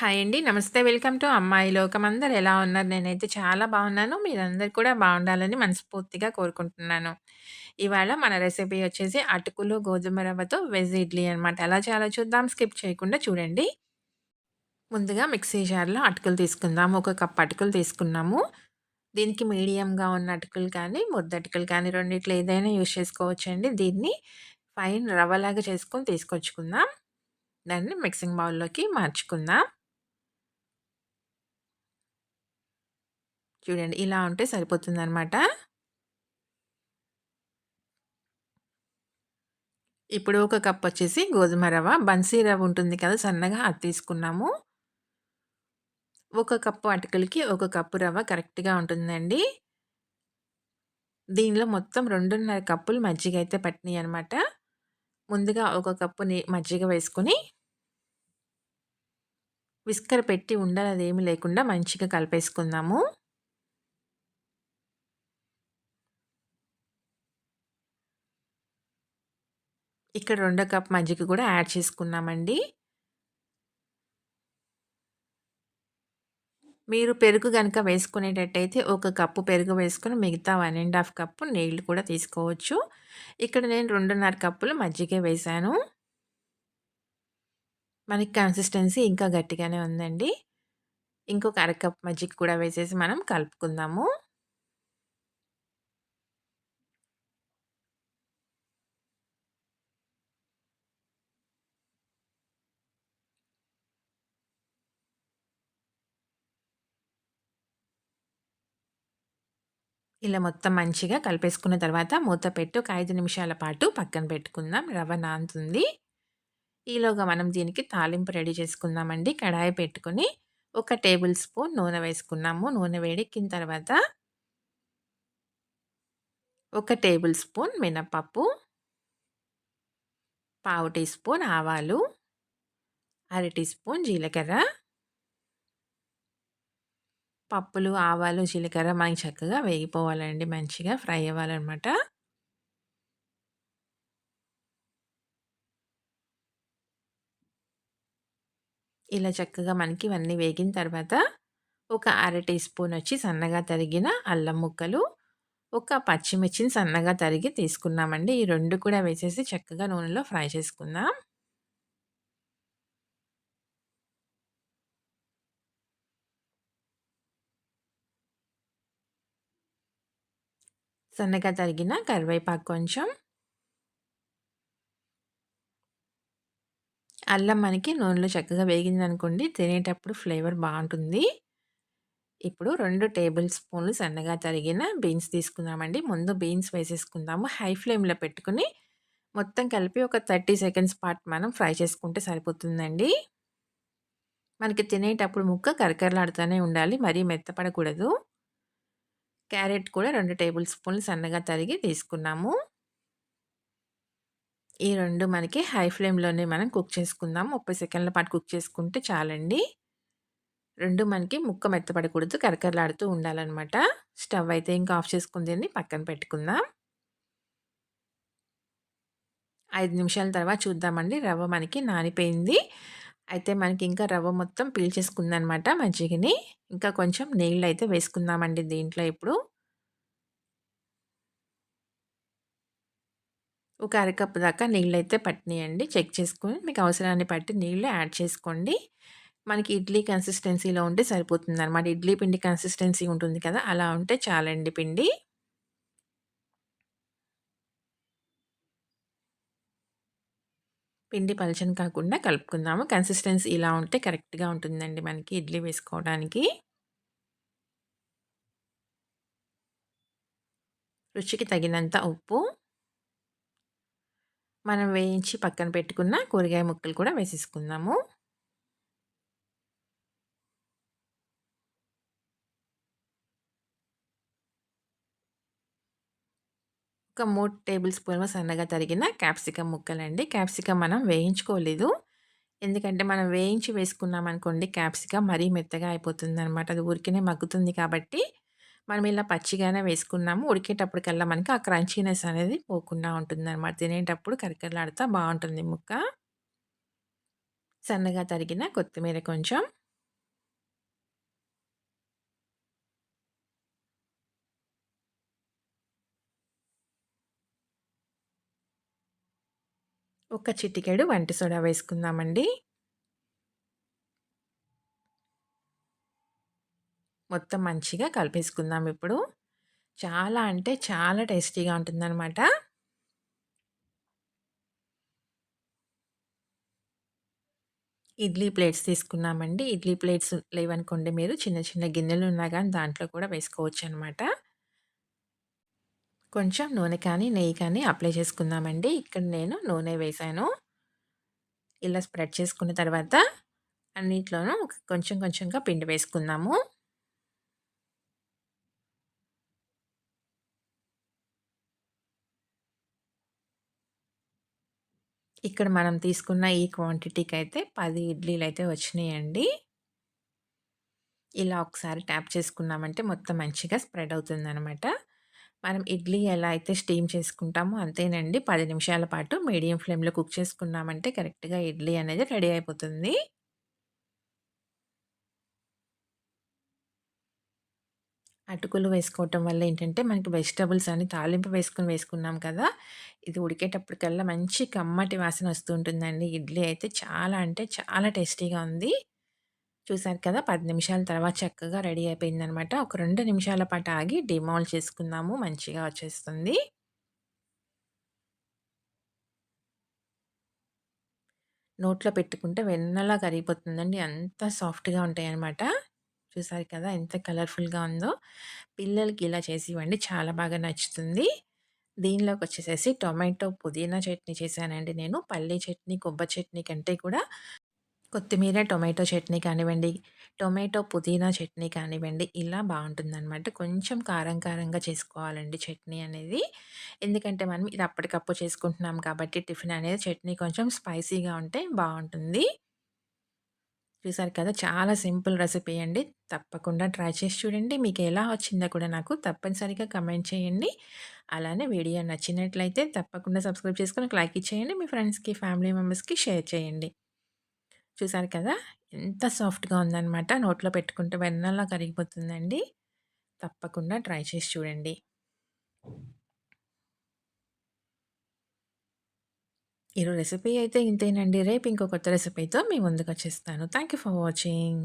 Hi అండి. నమస్తే. Welcome to అమ్మాయి లోకం. అందరు ఎలా ఉన్నారు? నేనైతే చాలా బాగున్నాను. మీరందరు కూడా బాగుండాలని మనస్ఫూర్తిగా కోరుకుంటున్నాను. ఇవాళ మన రెసిపీ వచ్చేసి అటుకులు, గోధుమ రవ్వతో వెజ్ ఇడ్లీ అనమాట. ఎలా చాలా చూద్దాం. స్కిప్ చేయకుండా చూడండి. ముందుగా మిక్సీ జార్‌లో అటుకులు తీసుకుందాము ఒక కప్ అటుకులు తీసుకున్నాము. దీనికి మీడియంగా ఉన్న అటుకులు కానీ, ముద్ద అటుకులు కానీ రెండిట్లో ఏదైనా యూజ్ చేసుకోవచ్చండి. దీన్ని ఫైన్ రవ్వలాగా చేసుకొని తీసుకొచ్చుకుందాం. దాన్ని మిక్సింగ్ బౌల్‌లోకి మార్చుకుందాం. చూడండి. ఇలా ఉంటే సరిపోతుందనమాట. ఇప్పుడు ఒక కప్ వచ్చేసి గోధుమ రవ్వ, బన్సీ రవ్వ ఉంటుంది కదా! సన్నగా అది తీసుకున్నాము. ఒక కప్పు అటుకులకి ఒక కప్పు రవ్వ కరెక్ట్‌గా ఉంటుందండి. దీనిలో మొత్తం 2:30 కప్పులు మజ్జిగ అయితే పట్టినాయి అనమాట ముందుగా ఒక కప్పుని మజ్జిగ వేసుకొని విస్కర్ పెట్టి ఉండాలి అదేమీ లేకుండా మంచిగా కలిపేసుకుందాము. ఇక్కడ రెండో కప్ మజ్జిగ కూడా యాడ్ చేసుకున్నామండి. మీరు పెరుగు కనుక వేసుకునేటట్టయితే ఒక కప్పు పెరుగు వేసుకుని మిగతా వన్ అండ్ హాఫ్ కప్పు నీళ్ళు కూడా తీసుకోవచ్చు. ఇక్కడ నేను 2:30 కప్పులు మజ్జిగ వేశాను. మనకి కన్సిస్టెన్సీ ఇంకా గట్టిగానే ఉందండి. ఇంకొక అర కప్ మజ్జిగ కూడా వేసేసి మనం కలుపుకుందాము. ఇలా మొత్తం మంచిగా కలిపేసుకున్న తర్వాత మూత పెట్టి ఒక ఐదు నిమిషాల పాటు పక్కన పెట్టుకుందాం. రవ్వ నాంతుంది ఈలోగా మనం దీనికి తాలింపు రెడీ చేసుకుందామండి. కడాయి పెట్టుకొని ఒక టేబుల్ స్పూన్ నూనె వేసుకున్నాము. నూనె వేడెక్కిన తర్వాత ఒక టేబుల్ స్పూన్ మినపప్పు, పావు టీ స్పూన్ ఆవాలు, అర టీ స్పూన్ జీలకర్ర పప్పులు, ఆవాలు, జీలకర్ర మనకి చక్కగా వేగిపోవాలండి. మంచిగా ఫ్రై అవ్వాలనమాట. ఇలా చక్కగా మనకి ఇవన్నీ వేగిన తర్వాత ఒక అర టీ స్పూన్ వచ్చి సన్నగా తరిగిన అల్లం ముక్కలు, ఒక పచ్చిమిర్చిని సన్నగా తరిగి తీసుకున్నామండి. ఈ రెండు కూడా వేసేసి చక్కగా నూనెలో ఫ్రై చేసుకుందాం. సన్నగా తరిగిన కరివేపాకు కొంచెం. అల్లం మనకి నూనెలో చక్కగా వేగింది అనుకోండి తినేటప్పుడు ఫ్లేవర్ బాగుంటుంది ఇప్పుడు రెండు టేబుల్ స్పూన్లు సన్నగా తరిగిన బీన్స్ తీసుకుందామండి. ముందు బీన్స్ వేసేసుకుందాము. హై ఫ్లేమ్‌లో పెట్టుకుని మొత్తం కలిపి ఒక 30 సెకండ్స్ పాటు మనం ఫ్రై చేసుకుంటే సరిపోతుందండి. మనకి తినేటప్పుడు ముక్క కరకరలాడుతూనే ఉండాలి. మరీ మెత్తపడకూడదు. క్యారెట్ కూడా రెండు టేబుల్ స్పూన్లు సన్నగా తరిగి తీసుకున్నాము. ఈ రెండు మనకి హై ఫ్లేమ్‌లోనే మనం కుక్ చేసుకుందాం. ముప్పై సెకండ్ల పాటు కుక్ చేసుకుంటే చాలండి. రెండు మనకి ముక్క మెత్తపడకూడదు. కరకరలాడుతూ ఉండాలన్నమాట స్టవ్ అయితే ఇంకా ఆఫ్ చేసుకొని పక్కన పెట్టుకుందాం. ఐదు నిమిషాల తర్వాత చూద్దామండి. రవ్వ మనకి నానిపోయింది. అయితే మనకి ఇంకా రవ్వ మొత్తం పీల్చేసుకుందనమాట మజ్జిగని. ఇంకా కొంచెం నీళ్ళు అయితే వేసుకుందామండి దీంట్లో ఇప్పుడు. ఒక అరకప్పు దాకా నీళ్ళైతే పట్టినాయండి. చెక్ చేసుకుని మీకు అవసరాన్ని బట్టి నీళ్ళు యాడ్ చేసుకోండి. మనకి ఇడ్లీ కన్సిస్టెన్సీలో ఉంటే సరిపోతుంది అనమాట ఇడ్లీ పిండి కన్సిస్టెన్సీ ఉంటుంది కదా! అలా ఉంటే చాలండి పిండి. పిండి పలచని కాకుండా కలుపుకుందాము. కన్సిస్టెన్సీ ఇలా ఉంటే కరెక్ట్‌గా ఉంటుందండి మనకి ఇడ్లీ వేసుకోవడానికి. రుచికి తగినంత ఉప్పు. మనం వేయించి పక్కన పెట్టుకున్న కూరగాయ ముక్కలు కూడా వేసేసుకుందాము. ఒక మూడు టేబుల్ స్పూన్ల సన్నగా తరిగిన క్యాప్సికమ్ ముక్కలండి. క్యాప్సికమ్ మనం వేయించుకోలేదు. ఎందుకంటే మనం వేయించి వేసుకున్నామనుకోండి క్యాప్సికమ్ మరీ మెత్తగా అయిపోతుంది అనమాట అది ఉరికినే మగ్గుతుంది కాబట్టి మనం ఇలా పచ్చిగానే వేసుకున్నాము. ఉడికేటప్పటికల్లా మనకి ఆ క్రంచీనెస్ అనేది పోకుండా ఉంటుంది అనమాట తినేటప్పుడు కరకరలాడుతూ బాగుంటుంది ముక్క. సన్నగా తరిగిన కొత్తిమీర కొంచెం. ఒక చిటికెడు వంట సోడా వేసుకుందామండి. మొత్తం మంచిగా కలిపేసుకుందాం ఇప్పుడు. చాలా అంటే చాలా టేస్టీగా ఉంటుందన్నమాట ఇడ్లీ ప్లేట్స్ తీసుకున్నామండి. ఇడ్లీ ప్లేట్స్ లేవనుకోండి మీరు చిన్న చిన్న గిన్నెలు ఉన్నా కానీ దాంట్లో కూడా వేసుకోవచ్చు అనమాట కొంచెం నూనె కానీ, నెయ్యి కానీ అప్లై చేసుకుందామండి. ఇక్కడ నేను నూనె వేశాను. ఇలా స్ప్రెడ్ చేసుకున్న తర్వాత అన్నిట్లోనూ కొంచెం కొంచెంగా పిండి వేసుకుందాము. ఇక్కడ మనం తీసుకున్న ఈ క్వాంటిటీకి అయితే పది ఇడ్లీలు అయితే వచ్చినాయండి. ఇలా ఒకసారి ట్యాప్ చేసుకున్నామంటే మొత్తం మంచిగా స్ప్రెడ్ అవుతుందనమాట. మనం ఇడ్లీ ఎలా అయితే స్టీమ్ చేసుకుంటామో అంతేనండి పది నిమిషాల పాటు మీడియం ఫ్లేమ్‌లో కుక్ చేసుకున్నామంటే కరెక్ట్‌గా ఇడ్లీ అనేది రెడీ అయిపోతుంది. అటుకులు వేసుకోవటం వల్ల ఏంటంటే మనకి వెజిటబుల్స్ అని తాలింపు వేసుకుని వేసుకున్నాం కదా! ఇది ఉడికేటప్పటికల్లా మంచి కమ్మటి వాసన వస్తుంటుందండి ఇడ్లీ అయితే చాలా అంటే చాలా టేస్టీగా ఉంది. చూసారు కదా! పది నిమిషాల తర్వాత చక్కగా రెడీ అయిపోయిందనమాట. ఒక రెండు నిమిషాల పాటు ఆగి డిమాల్ చేసుకుందాము. మంచిగా వచ్చేస్తుంది. నోట్లో పెట్టుకుంటే వెన్నలా కరిగిపోతుందండి. అంత సాఫ్ట్‌గా ఉంటాయనమాట. చూసారు కదా! ఎంత కలర్‌ఫుల్‌గా ఉందో. పిల్లలకి ఇలా చేసి ఇవ్వండి. చాలా బాగా నచ్చుతుంది. దీనిలోకి వచ్చేసేసి టొమాటో, పుదీనా చట్నీ చేశానండి నేను. పల్లీ చట్నీ, కొబ్బరి చట్నీ కంటే కూడా కొత్తిమీర, టొమాటో చట్నీ కానివ్వండి, టొమాటో, పుదీనా చట్నీ కానివ్వండి, ఇలా బాగుంటుందన్నమాట కొంచెం కారం కారంగా చేసుకోవాలండి చట్నీ అనేది. ఎందుకంటే మనం ఇది అప్పటికప్పుడు చేసుకుంటున్నాం కాబట్టి టిఫిన్ అనేది చట్నీ కొంచెం స్పైసీగా ఉంటే బాగుంటుంది చూసారు కదా! చాలా సింపుల్ రెసిపీ అండి. తప్పకుండా ట్రై చేసి చూడండి. మీకు ఎలా వచ్చిందో కూడా నాకు తప్పనిసరిగా కమెంట్ చేయండి. అలానే వీడియో నచ్చినట్లయితే తప్పకుండా సబ్స్క్రైబ్ చేసుకొని లైక్ ఇచ్చేయండి. మీ ఫ్రెండ్స్‌కి, ఫ్యామిలీ మెంబర్స్‌కి షేర్ చేయండి. చూసారు కదా! ఎంత సాఫ్ట్‌గా ఉందనమాట. నోట్లో పెట్టుకుంటే వెన్నలా కరిగిపోతుందండి. తప్పకుండా ట్రై చేసి చూడండి. ఈరోజు రెసిపీ అయితే ఇంతేనండి. రేపు ఇంకో కొత్త రెసిపీతో మీ ముందుకొచ్చేస్తాను. Thank you for watching.